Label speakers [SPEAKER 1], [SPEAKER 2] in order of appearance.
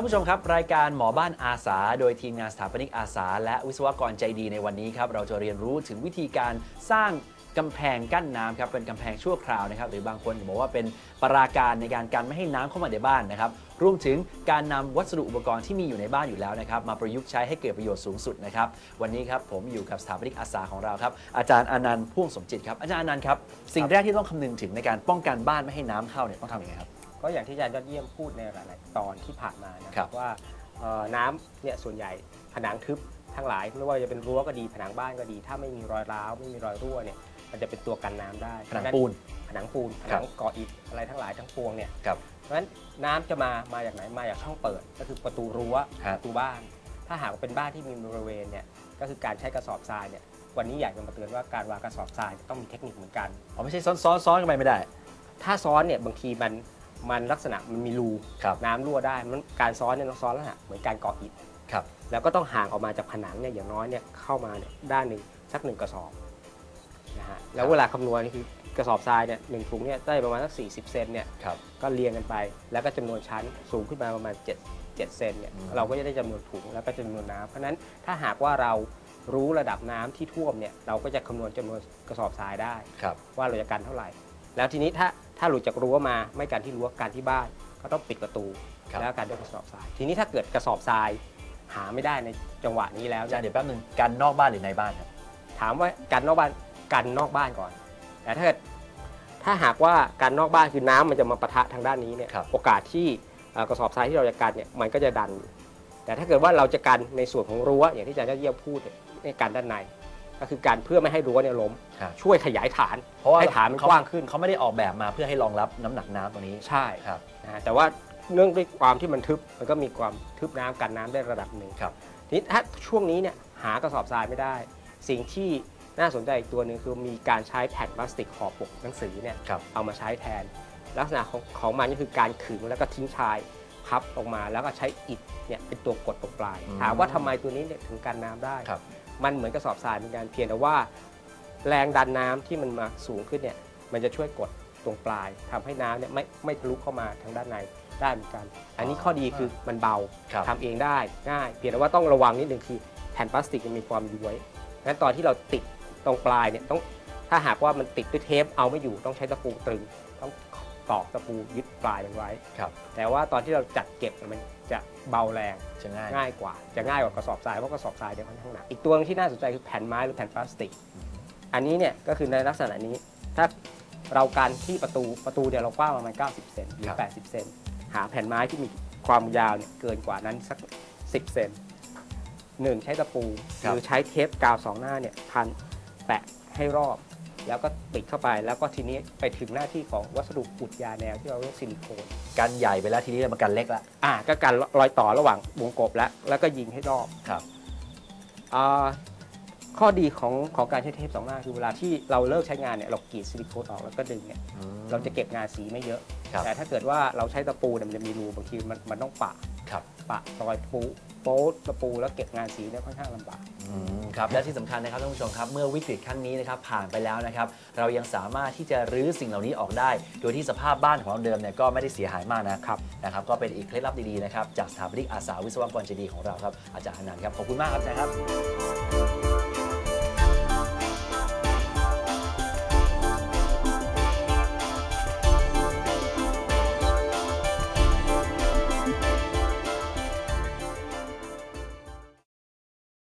[SPEAKER 1] านผู้ชมครับ รายการหมอบ้านอาสา โดยทีมงานสถาปนิกอาสา และวิศวกรใจดีในวันนี้ครับเราจะเรียนรู้ถึงวิธีการสร้างกำแพงกั้นน้ำครับเป็นกำแพงชั่วคราวนะครับ หรือบางคนบอกว่าเป็นปราการในการกันไม่ให้น้ำเข้ามาในบ้านนะครับรวมถึงการนำวัสดุอุปกรณ์ที่มีอยู่ในบ้านอยู่แล้วนะครับ มาประยุกต์ใช้ให้เกิดประโยชน์สูงสุดนะครับ วันนี้ครับผมอยู่กับสถาปนิกอาสาของเราครับ อาจารย์อนันต์พ่วงสมจิตครับอาจารย์อนันต์ครับ สิ่งแรกที่ต้องคำนึงถึงในการป้องกันบ้านไม่ให้น้ำเข้าเนี่ยต้องทำยังไงครับ
[SPEAKER 2] ก็อย่างที่อาจารย์ยอดเยี่ยมพูดในหลายๆตอนที่ผ่านมานะค
[SPEAKER 1] ครั
[SPEAKER 2] รับบ ว่าเอ่อน้ำเนี่ยส่วนใหญ่ผนังทึบทั้งหลายไม่ว่าจะเป็นรั้วก็ดีผนังบ้านก็ดี ถ้าไม่มีรอยร้าวไม่มีรอยรั่วเนี่ยมันจะเป็นตัวกันน้ำได้
[SPEAKER 1] ผนังปูน
[SPEAKER 2] ผนังปูนผ
[SPEAKER 1] ครั
[SPEAKER 2] นั
[SPEAKER 1] บ
[SPEAKER 2] งก่ออิฐอะไรทั้งหลายทั้งปวงเนี่ย
[SPEAKER 1] ครับ
[SPEAKER 2] เพราะฉะนั้นน้ำจะมา มาจากไหน มาจากช่องเปิด ก็คือประตูรั้ว
[SPEAKER 1] ฮะ
[SPEAKER 2] ประตูบ้าน ถ้าหากว่าเป็นบ้านที่มีบริเวณเนี่ย ก็คือการใช้กระสอบทรายเนี่ย วันนี้อยากจะมาเตือนว่าการวางกระสอบทรายต้องมีเทคนิคเหมือนกัน
[SPEAKER 1] อ๋อไม่ใช่ซ้อนซ้อนซ้อนกันไปไม่ได้
[SPEAKER 2] ถ้าซ้อนเนี่ยบางทีมัน มันลักษณะมันมีรู
[SPEAKER 1] ครับ
[SPEAKER 2] น้ำรั่วได้มันการซ้อนเนี่ยต้องซ้อนลักษณะเหมือนการก่ออิฐ
[SPEAKER 1] ครับ
[SPEAKER 2] แล้วก็ต้องห่างออกมาจากผนังเนี่ยอย่างน้อยเนี่ยเข้ามาเนี่ยด้านหนึ่งสักหนึ่งกระสอบนะฮะแล้วเวลาคำนวณนี่คือกระสอบทรายเนี่ยหนึ่งถุงเนี่ยได้ประมาณสัก40 เซนเนี่ย
[SPEAKER 1] ครับ
[SPEAKER 2] ก็เรียงกันไป แล้วก็จำนวนชั้นสูงขึ้นมาประมาณ7 7เซนเนี่ย
[SPEAKER 1] อืม
[SPEAKER 2] เราก็จะได้จำนวนถุงแล้วก็จำนวนน้ำเพราะฉะนั้นถ้าหากว่าเรารู้ระดับน้ำที่ท่วมเนี่ยเราก็จะคำนวณจำนวนกระสอบทรายได้
[SPEAKER 1] ครับ
[SPEAKER 2] ว่าเราจะกันเท่าไหร่ แล้วทีนี้ถ้าถ้าหลุดจากรั้วมาไม่กันที่รั้วกันที่บ้านก็ต้องปิดประตู
[SPEAKER 1] ครับ
[SPEAKER 2] แล้วกันด้วยกระสอบทราย ทีนี้ถ้าเกิดกระสอบทรายหาไม่ได้ในจังหวะนี้แล้ว
[SPEAKER 1] อาจารย์
[SPEAKER 2] เนี่ย
[SPEAKER 1] เดี๋ยวแป๊บนึงกันนอกบ้านหรือในบ้านครับ
[SPEAKER 2] ถามว่ากันนอกบ้านกันนอกบ้านก่อน แต่ถ้าเกิดถ้าหากว่ากันนอกบ้านคือน้ำมันจะมาปะทะทางด้านนี้เนี่ย
[SPEAKER 1] ครับ
[SPEAKER 2] โอกาสที่เอ่อกระสอบทรายที่เราจะกันเนี่ยมันก็จะดันอยู่แต่ถ้าเกิดว่าเราจะกันในส่วนของรั้วอย่างที่อาจารย์ยอดเยี่ยมพูดเนี่ยในกันด้านใน ก็คือการเพื่อไม่ให้รั้วเนี่ยล้ม
[SPEAKER 1] ครับ
[SPEAKER 2] ช่วยขยายฐาน
[SPEAKER 1] เพราะว่า
[SPEAKER 2] ให้ฐานมัน
[SPEAKER 1] เข
[SPEAKER 2] กว้างขึ้น
[SPEAKER 1] เขาไม่ได้ออกแบบมาเพื่อให้รองรับน้ำหนักน้ำตรงนี้
[SPEAKER 2] ใช่
[SPEAKER 1] ครับ
[SPEAKER 2] นะฮะแต่ว่าเนื่องด้วยความที่มันทึบมันก็มีความทึบน้ำกันน้ำได้ระดับหนึ่ง
[SPEAKER 1] ครับ
[SPEAKER 2] ทีนี้ถ้าช่วงนี้เนี่ยหากระสอบทรายไม่ได้ สิ่งที่น่าสนใจอีกตัวหนึ่งคือมีการใช้แผ่นพลาสติกห่อปกหนังสือเนี่ย
[SPEAKER 1] ครับ
[SPEAKER 2] เอามาใช้แทน ลักษณะของของมันก็คือการขึงแล้วก็ทิ้งชาย พับออกมาแล้วก็ใช้อิฐเนี่ยเป็นตัวกดตรงปลาย
[SPEAKER 1] อืม
[SPEAKER 2] ถามว่าทำไมตัวนี้เนี่ยถึงกันน้ำได้
[SPEAKER 1] ครับ
[SPEAKER 2] มันเหมือนกระสอบทรายเหมือนกันเพียงแต่ว่า แรงดันน้ำที่มันมาสูงขึ้นเนี่ยมันจะช่วยกดตรงปลายทำให้น้ำเนี่ยไม่ไม่ทะลุเข้ามาทางด้านในได้เหมือนกัน อันนี้ข้อดีคือมันเบา
[SPEAKER 1] ครับ
[SPEAKER 2] ทำเองได้ง่าย เพียงแต่ว่าต้องระวังนิดนึงคือแผ่นพลาสติกมันมีความย้วยงั้นตอนที่เราติดตรงปลายเนี่ยต้องถ้าหากว่ามันติดด้วยเทปเอาไม่อยู่ต้องใช้ตะปูตรึงต้อง ตอกตะปูยึดปลายมันไว้
[SPEAKER 1] ครับ
[SPEAKER 2] แต่ว่าตอนที่เราจัดเก็บมันจะเบาแรง
[SPEAKER 1] จะง่าย
[SPEAKER 2] ง่ายกว่า จะง่ายกว่ากระสอบทรายเพราะกระสอบทรายเนี่ยค่อนข้างหนักอีกตัวหนึงที่น่าสนใจคือแผ่นไม้หรือแผ่นพลาสติก อันนี้เนี่ยก็คือในลักษณะนี้ ถ้าเราการที่ประตูประตูเนี่ยเรากว้างประมาณ 90 เซนหรือ 80 เซนหาแผ่นไม้ที่มีความยาวเนี่ยเกินกว่านั้นสัก 10 เซนหนึ่งใช้ตะปู หรือใช้เทปกาวสองหน้าเนี่ยพันแปะให้รอบ แล้วก็ติดเข้าไปแล้วก็ทีนี้ไปถึงหน้าที่ของวัสดุอุดยาแนวที่เราเรียกซิลิโคน
[SPEAKER 1] กันใหญ่ไปแล้วทีนี้เรามากันเล็กละ
[SPEAKER 2] อ่าก็การรอยต่อระหว่างวงกบแล้วแล้วก็ยิงให้รอบ
[SPEAKER 1] ครับ
[SPEAKER 2] อ่าข้อดีของของการใช้เทปสองหน้าคือเวลาที่เราเลิกใช้งานเนี่ยเรากรีดซิลิโคนออกแล้วก็ดึงเนี่ยเราจะเก็บงานสีไม่เยอะ
[SPEAKER 1] ครับ
[SPEAKER 2] แต่ถ้าเกิดว่าเราใช้ตะปูเนี่ยมันจะมีรูบางทีมันมันต้องปะ
[SPEAKER 1] ครับ
[SPEAKER 2] ปะรอยปู โป๊ะตะปูแล้วเก็บงานสีเนี่ยค่อนข้างลำบาก
[SPEAKER 1] อืมครับและที่สำคัญนะครับท่านผู้ชมครับ เมื่อวิกฤตครั้งนี้นะครับผ่านไปแล้วนะครับ เรายังสามารถที่จะรื้อสิ่งเหล่านี้ออกได้ โดยที่สภาพบ้านของเราเดิมเนี่ยก็ไม่ได้เสียหายมากนะครับนะครับ ก็เป็นอีกเคล็ดลับดีๆนะครับจากสถาปนิกอาสาวิศวกรใจดีของเราครับอาจารย์อนันต์ครับขอบคุณมากครับอาจารย์ครับ